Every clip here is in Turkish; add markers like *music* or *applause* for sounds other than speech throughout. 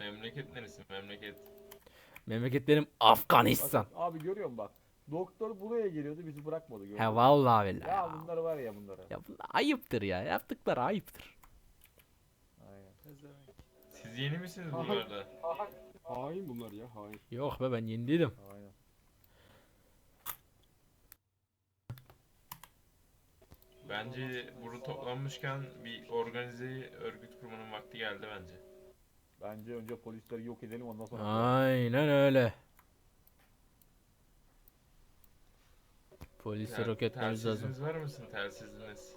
Memleket neresi? Memleket. Memleket benim Afganistan. Bak, abi görüyor musun bak. Doktor buraya geliyordu bizi bırakmadı. gördün He mü? vallahi billahi. Ya Ya, bunlar var ya bunlara. ya bunlar ayıptır ya. Yaptıkları ayıptır. Aynen. Siz yeni misiniz Aha. buralarda? Hain bunlar ya hain. Yok be ben yeni değilim. Aynen. Bence burada toplanmışken bir organize örgüt kurmanın vakti geldi bence. Bence önce polisleri yok edelim ondan sonra. Aynen öyle. Polisi Yani roketlememiz lazım. telsiziniz var mısın? Telsiziniz.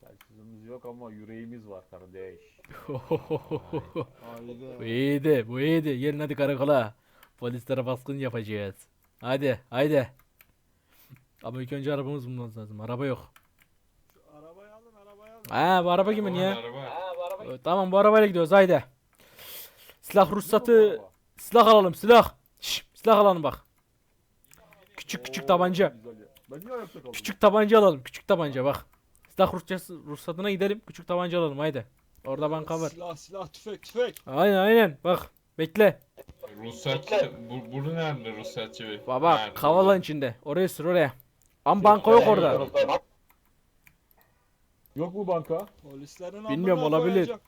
Telsizimiz yok ama yüreğimiz var kardeş. bu Hayda. iyiydi, bu iyiydi. Gelin hadi karakola. Polislere baskın yapacağız. Hadi, haydi. Ama ilk önce arabamız bulmamız lazım. Araba yok. Arabayı alın arabayı alın. Ha bu araba kimin ya? Araba. Ee, Tamam bu arabayla gidiyoruz haydi. Silah ruhsatı, silah alalım silah. Şş, silah alalım bak. Küçük küçük Oo, tabanca. Küçük tabanca alalım. Küçük tabanca bak. Silah ruhsatı, ruhsatına gidelim. Küçük tabanca alalım haydi. Orada banka var. Silah silah tüfek tüfek. Aynen aynen bak. Bekle. Ruhsatçı. Bu, bunu nerede ruhsatçı? Baba kavalan içinde. Oraya sür oraya. Ama banka yok orada. Yok mu banka? Polislerin Bilmiyorum, olabilir. koyacak.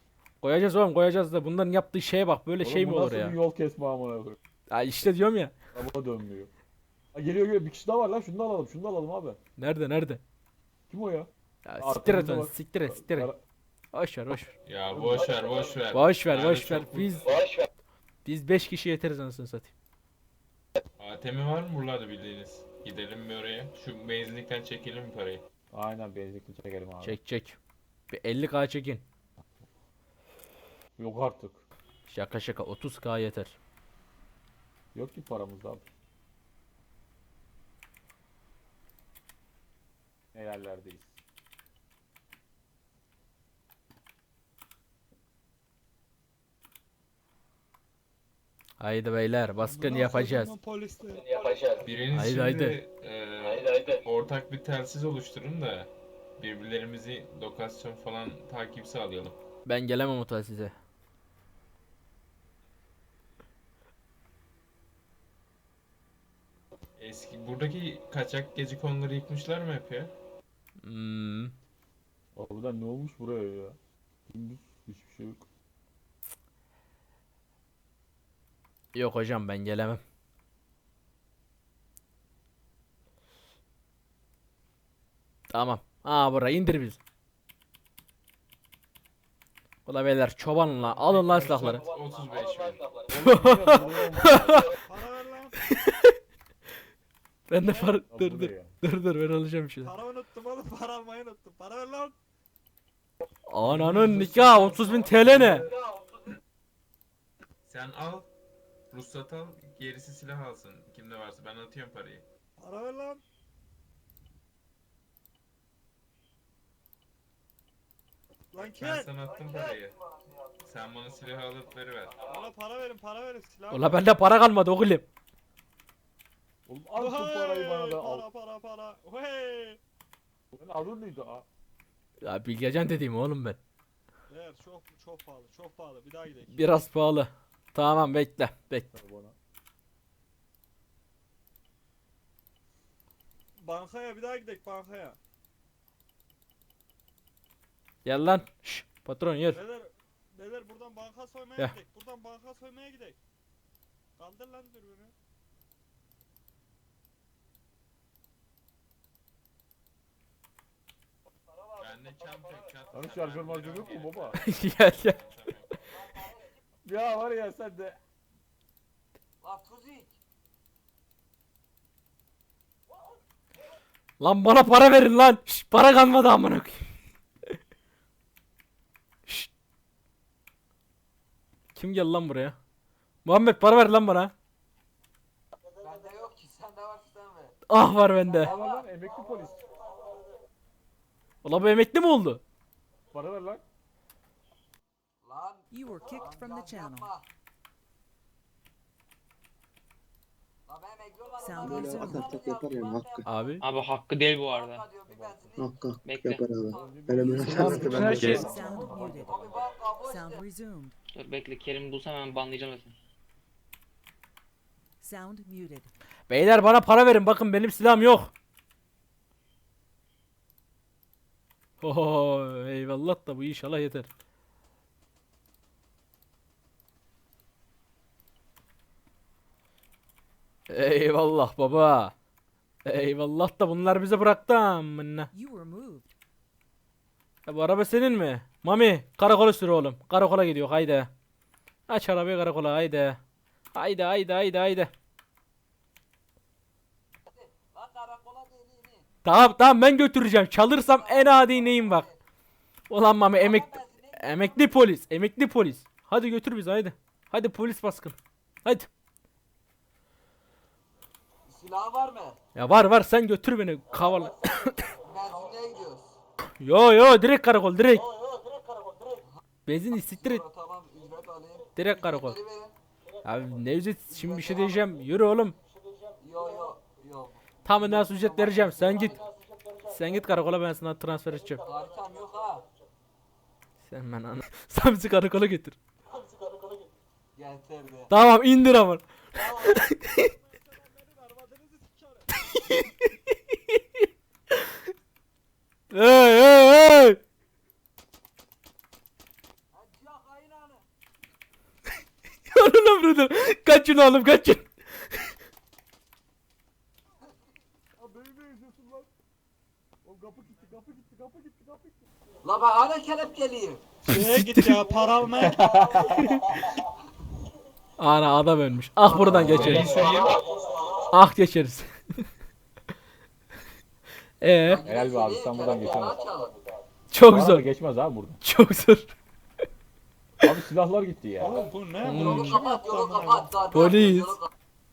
Koyacağız oğlum koyacağız da bunların yaptığı şeye bak. Böyle Oğlum şey bu mi olur nasıl ya? bir yol kesme amına koyayım. Ya işte diyorum ya. Araba dönmüyor. Ha, geliyor geliyor bir kişi daha var lan şunu da alalım şunu da alalım abi. Nerede nerede? Kim o ya? Ya Arkamızda siktir et onu. bak. Siktir et siktir et. Boş ver boş ver. Ya boş ver boş ver. Boş ver boş ver. çok- Biz biz 5 kişi yeteriz anasını satayım. ATM var mı buralarda bildiğiniz? Gidelim mi oraya? Şu benzinlikten çekelim mi parayı? Aynen benzinlikli çekelim abi. Çek çek. Bir 50k çekin. Yok artık. Şaka şaka 30k yeter. Yok ki paramız abi. Ne yerlerdeyiz. Haydi beyler baskın yapacağız. koyduğumun Polisleri. Biriniz Haydi, şimdi haydi. e, ortak bir telsiz oluşturun da birbirlerimizi lokasyon falan takip sağlayalım. Ben gelemem o size. Eski buradaki kaçak gece konuları yıkmışlar mı hep ya? Hmm. Harbiden ne olmuş buraya ya? Gündüz hiçbir şey yok. Yok hocam ben gelemem. Tamam. Aa buraya indir biz. Ula beyler çoban alın lan silahları. 35 bin. *laughs* Para ver lan. Ben de para dur dur. Dur dur ben alacağım bir şeyler. Para unuttum oğlum para almayı unuttum. Para ver lan. Ananın nikah 30 bin TL ne? Sen al. Ruhsat al. Gerisi silah alsın. Kimde varsa ben atıyorum parayı. Para ver lan. Lan Ben kim? sana attım parayı. Sen bana silahı alıp veriver. Bana para verin para verin silah. Ula bende para kalmadı oğlum. Oğlum al şu parayı bana da al. Para para para. Hey. Senin adın neydi? Aa, Ya Bilgecan dediğim oğlum ben. Ver çok çok pahalı çok pahalı bir daha gidelim. Biraz pahalı. Tamam bekle. Bekle. Bankaya bir daha gidelim bankaya. Gel lan. Şş, patron yer. Beyler, beyler buradan banka soymaya Ya. gidelim. Buradan banka soymaya gidelim. Kaldır lan dürbünü. Bende çam tek çat. Hani şarjör marjör yok mu baba? *laughs* gel gel. ya var ya sen de. La Tuzik. Lan bana para verin lan. Şş, para kalmadı amına koyayım. Kim geldi lan buraya? Muhammed para ver lan bana. Bende yok ki sende var sen ver. Ah var bende. Al lan lan emekli polis. Ulan bu emekli mi oldu? Para ver lan. Lan. You were kicked from the channel. yapma. Resumed. Ben Atak yapar yani, hakkı. Abi. Abi hakkı değil bu arada. benzinlik. Hakkı Bekle. yapar abi. Öyle mi? Tamam, bütün her şey- Sound muted. Abi bak kabul Sound resumed. Dur bekle Kerim'i bulsam hemen banlayacağım zaten. Sound muted. Beyler bana para verin bakın benim silahım yok. Oho eyvallah da bu inşallah yeter. Eyvallah baba. Eyvallah da bunlar bize bıraktı amına. Ya bu araba senin mi? Mami karakola sür oğlum. Karakola gidiyor haydi. Aç arabayı karakola haydi. Haydi haydi haydi haydi. Tamam tamam ben götüreceğim. Çalırsam en adi neyim bak. Ulan Mami emek emekli polis. Emekli polis. Hadi götür bizi haydi. Hadi polis baskın. Hadi. Silah var mı? Ya var var sen götür beni kavala. Benzinliğe *coughs* gidiyoruz. yo yo direkt karakol direkt. Benzin istiktir et. Yo, Tamam ücret alayım. Direkt karakol. Abi Nevzat şimdi bir şey diyeceğim. Yürü oğlum. Yo yo yo. Tam nasıl ücret vereceğim. Sen git. Sen git karakola ben sana transfer edeceğim. Haritam yok ha. Sen ben ana. *laughs* Sen bizi karakola götür. Getirdi. Tamam indir ama. *laughs* Oğlum kapı gitti kapı gitti kapı gitti kapı gitti. La ben hala kelepçeliyim. Şeye git ya para almaya. Ana adam ölmüş. Ah buradan geçeriz. Ah geçeriz. *laughs* Ee Helal be abi, sen buradan geçemezsin. Çok Bana da zor. geçmez abi burada. Çok zor. Abi silahlar gitti ya. Oğlum bu ne? Hmm. Bunu Yolu kim yolu amına kapat. Zaten Polis.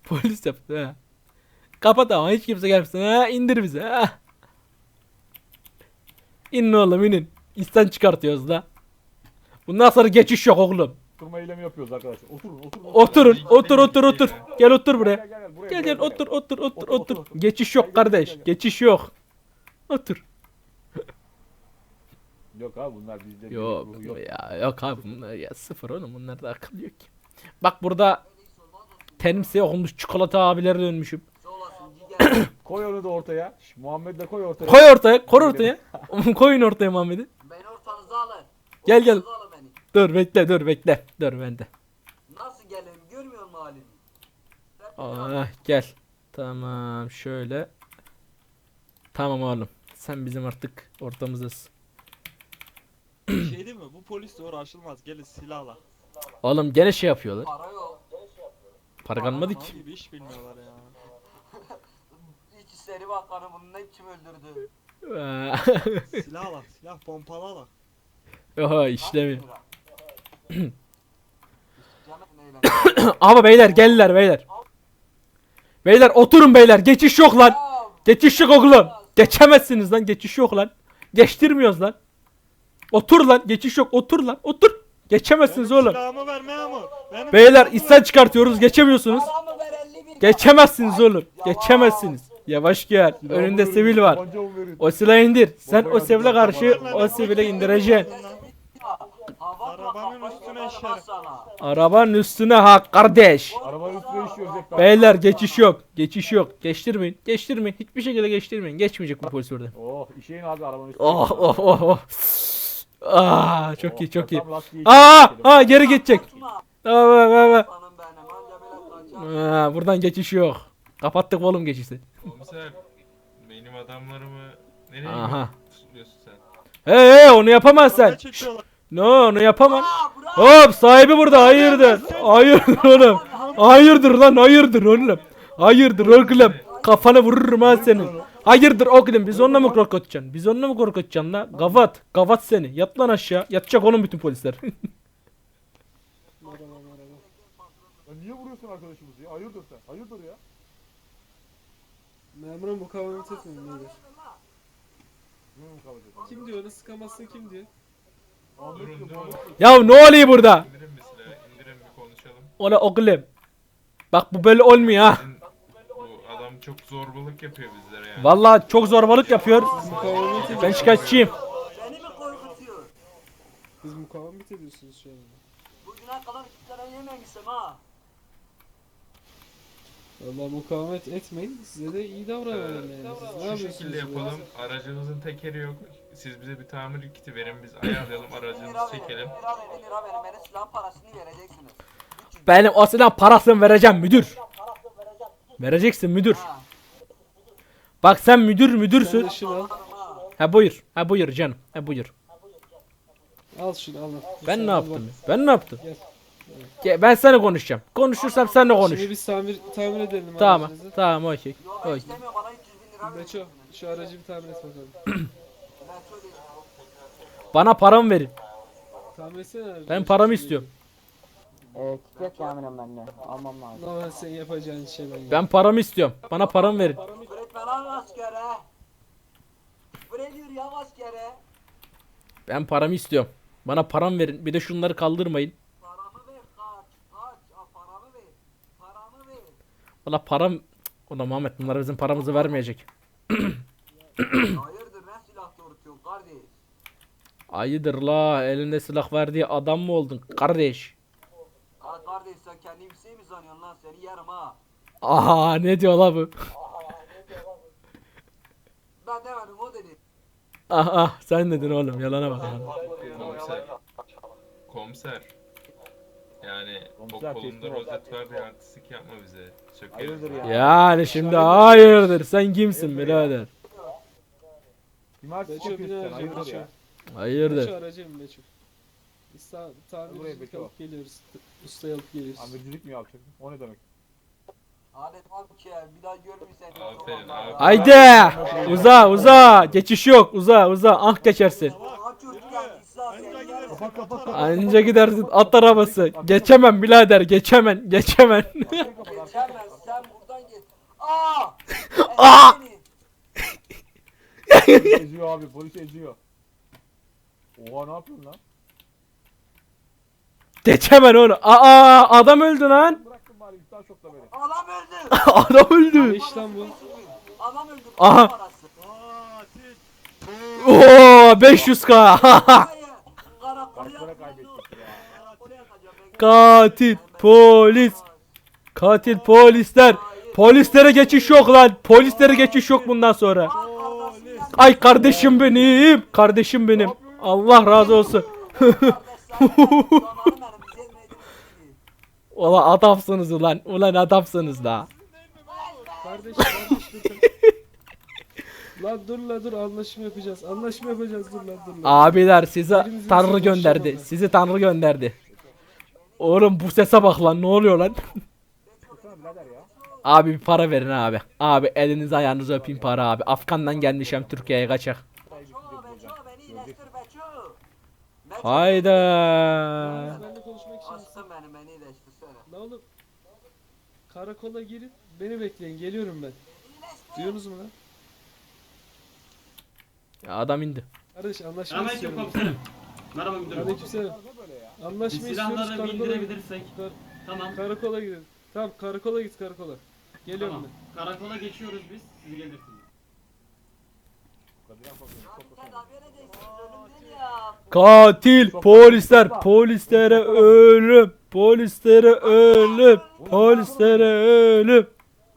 Polis yaptı ha. Kapat ama hiç kimse gelmesin ha. indir bizi ha. İnin oğlum inin. İsten çıkartıyoruz da. Bundan sonra geçiş yok oğlum. Oturma eylemi yapıyoruz arkadaşlar. Oturun oturun. Oturun otur otur otur. Gel otur buraya. Gel gel otur otur otur Otur, otur, otur. otur. Geçiş yok gel, kardeş. gel, gel. Geçiş yok. Otur. *laughs* Yok abi bunlar bizde. Yok yok. ya yok abi bunlar ya sıfır oğlum bunlarda akıl yok ki. Bak burada tenimse okunmuş çikolata abilere dönmüşüm. *coughs* Koy onu da ortaya. Şş, Muhammed de koy ortaya. Koy ortaya, koy ortaya. *laughs* Koyun ortaya Muhammed'i. Beni ortanıza alın. Gel, gel. Ortanıza alın beni. Dur bekle, dur bekle. Dur bende. Nasıl geleyim görmüyor musun halimi? Ah gel. Tamam şöyle. Tamam oğlum. Sen bizim artık ortamızdasın. Şey değil mi? Bu polisle uğraşılmaz. Gelin silahla. Oğlum gene şey yapıyorlar. Para yok. Para kalmadı Mal ki. gibi iş bilmiyorlar ya. *laughs* İçişleri Bakanı bunu ne biçim öldürdü? Silahla. *laughs* Silah pompala Oha işlemiyor. Canım neyle? Ama beyler geldiler beyler. Beyler oturun beyler. Geçiş yok lan. Geçiş yok oğlum. Geçemezsiniz lan. Geçiş yok lan. Geçtirmiyoruz lan. Otur lan. Geçiş yok. Otur lan. Otur. Geçemezsiniz Benim oğlum. Silahımı ver memur. Benim Beyler silahımı ver. çıkartıyoruz. Geçemiyorsunuz. Paramı ver 50 bin. Geçemezsiniz oğlum. Geçemezsiniz. Yavaş gel. Önünde sivil var. O silahı indir. Sen o sivile karşı o sivile indireceksin. Arabanın üstüne sana. Arabanın üstüne ha kardeş. Arabanın üstüne işiyoruz hep. Beyler geçiş yok. Geçiş yok. Geçtirmeyin. Geçtirmeyin. Hiçbir şekilde geçtirmeyin. Geçmeyecek bu polis orada. Oh işeyin abi arabanın üstüne. Oh oh oh oh. Ah çok iyi çok iyi. Aa içine aa geri geçecek. Tamam tamam. Aa, buradan geçiş yok. Kapattık oğlum geçişi. Komiser benim adamlarımı nereye Aha. tutuyorsun sen? Hey hey onu yapamaz sen. Arabaya çekiyorlar. No onu bırak. Hop sahibi burada hayırdır. Hayırdır oğlum. Hayırdır lan hayırdır oğlum. Hayırdır oğlum. Kafana vururum ha senin. Hayırdır oğlum biz onunla mı korkutacaksın? Biz onunla mı korkutacaksın la? Gavat. Gavat seni. Yat lan aşağı. Yatacak oğlum bütün polisler. *laughs* Ya niye vuruyorsun arkadaşımızı ya? Hayırdır sen? Hayırdır ya? Memurum mukavemet etmeyin nedir? Ne? Kim diyor onu sıkamazsın kim diyor? Durun ya ne oluyor burada? İndirin bir silahı indirin bir konuşalım. Ola oğlum. Bak bu böyle olmuyor ha. Bu adam çok zorbalık yapıyor bizlere yani. Vallahi çok zorbalık yapıyor. Mukavemet Ben şikayetçiyim. Beni mi korkutuyor? Biz mukavemet ediyorsunuz şu an. Bugüne kadar kitlere yememişim ha. Vallahi mukavemet etmeyin. Size de iyi davranalım yani. Siz ne Şu yapıyorsunuz? şekilde böyle? yapalım. Aracımızın tekeri yok. Siz bize bir tamir kiti verin. Biz ayarlayalım. 1000 lira Aracınızı verin, çekelim. 1000 lira verin, 1000 lira verin. Bana silahın parasını vereceksiniz. 300 Benim o silah parasını vereceğim müdür. Vereceksin müdür. ha. Bak sen müdür Sen müdürsün. de şunu al. Anladım ha. Ha buyur. Ha buyur canım. Ha buyur. Al şunu al. Ben Sen ne yaptım? Ben ne yaptım? Gel. Gel, ben sana konuşacağım. Konuşursam sen de konuş. Şimdi biz tamir, tamir edelim Tamam. aracınızı. Tamam okey. Okey. istemiyorum bana 300 bin lira Beço vereceksiniz. şu aracı bir tamir et bakalım. *clears throat* Bana paramı verin. Ben paramı istiyorum. Evet, titret yamirim ben de. Almam lazım. Lan sen yapacağın şey ben. Ben paramı istiyorum. Bana paramı verin. Etme lan askere. Küfür ediyor ya askere. Ben paramı istiyorum. Bana paramı verin. Bir de şunları kaldırmayın. Paramı ver kaç. Kaç. Aa, paramı ver. Paramı ver. Valla param... Ulan Muhammed bunlar bizim paramızı vermeyecek. *clears throat* Hayırdır ne silah doğrultuyorsun kardeş? Ayıdır la elinde silah verdiği adam mı oldun kardeş? Ha kardeş sen kendini bir şey mi sanıyorsun lan seni yerim ha. Aha ne diyor la bu? Ben demedim o dedi. Ah ah sen dedin oğlum yalana bak. Komiser. Komiser. Yani Komiser, o kolunda rozet var diye artistik yapma bize. Hayırdır ya? Yani şimdi hayırdır sen kimsin birader? Kim artık sen? aracı Hayırdır ya? Hayırdır? Beço aracı mı Beço? Biz ta Buraya tamircilik alıp geliyoruz. Ustayı alıp geliyoruz. Amircilik mi yapacaksın? O ne demek? Alet al ki ya bir daha görmürsen. Aferin. Haydi uza uza geçiş yok uza uza ah geçersin. Kapat kapat kapat. Anca gidersin at arabası. Geçemem birader arkayı kapat. Geçemez sen buradan geç. Aa! *laughs* Aa! Eziyor abi polis eziyor. Oha ne yapıyorsun lan? geçemem onu. Aa adam öldü lan. Bıraktın bari iftar şokla beni. Adam öldü. adam öldü. Beş lan bu. Adam öldü. Aha. Oo 500k. *laughs* Hayır. Karakola Kaç para yakacağım. kaybettik ya? Karakola yakacağım. Ben- Katil polis. Katil polisler. Polislere geçiş yok lan. Polislere geçiş yok bundan sonra. Ay kardeşim benim. Kardeşim benim. Allah razı olsun. *laughs* Ulan adamsınız ulan. Ulan adamsınız la. Kardeş kardeş dur. dur. Lan dur la dur anlaşma yapacağız. Anlaşma yapacağız dur lan dur lan. Abiler size Elimizin Tanrı gönderdi. ben. Sizi Tanrı gönderdi. Oğlum bu sese bak lan ne oluyor lan? *laughs* Abi bir para verin abi. Abi elinizi ayağınızı öpeyim para abi. Afgan'dan gelmişim Türkiye'ye kaçak. Beço, Beço, beni iyileştir Beço. Beço. Hayda. Benimle konuşmak için. Benim beni iyileştirsene. Ne oğlum? Karakola girin. Beni bekleyin. Geliyorum ben. Duyuyorsunuz mu lan? Ya adam indi. Kardeş anlaşma Selamünaleyküm istiyorum. komiserim. Merhaba müdürüm. Aleykümselam. Anlaşma Biz istiyoruz. silahları Karakola gidin. indirebilirsek. Kar- Tamam. karakola gidin. Tamam karakola git karakola. Geliyorum Tamam. Karakola geçiyoruz biz. Siz gelirsiniz. Kadına bakıyorum, Abi çok sen bakıyorum. abi vereceksiniz ölüm değil ya. Katil polisler polislere ölüm polislere ölüm polislere ölüm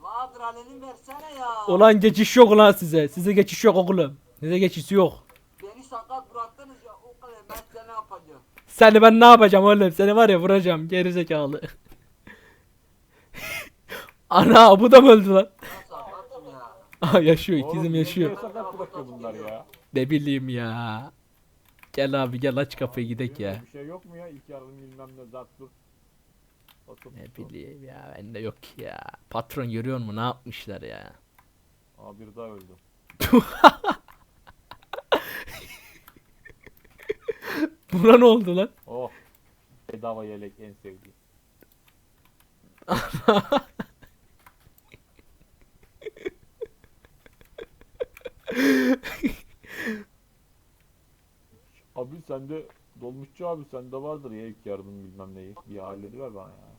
adrenalin versene ya. Ulan geçiş yok ulan size size geçiş yok oğlum size geçiş yok Beni sakat bıraktınız ya o kadar ben size ne yapacağım? Seni ben ne yapacağım oğlum seni var ya vuracağım gerizekalı *laughs* Ana bu da mı öldü lan. Aha yaşıyor ikizim yaşıyor bunlar ya? Ne bileyim ya Gel abi gel aç kapıyı gidek ya Bir şey yok mu ya? İlk yardım bilmem ne zat dur. Otur, Ne bileyim ya bende yok ki ya Patron görüyor mu ne yapmışlar ya Aa bir daha öldü. *laughs* Buna ne oldu lan Oh. Bedava yelek en sevdiğim. *laughs* abi sende dolmuşçu abi sende vardır ya ilk yardım bilmem neyi. Bir hallediver bana ya.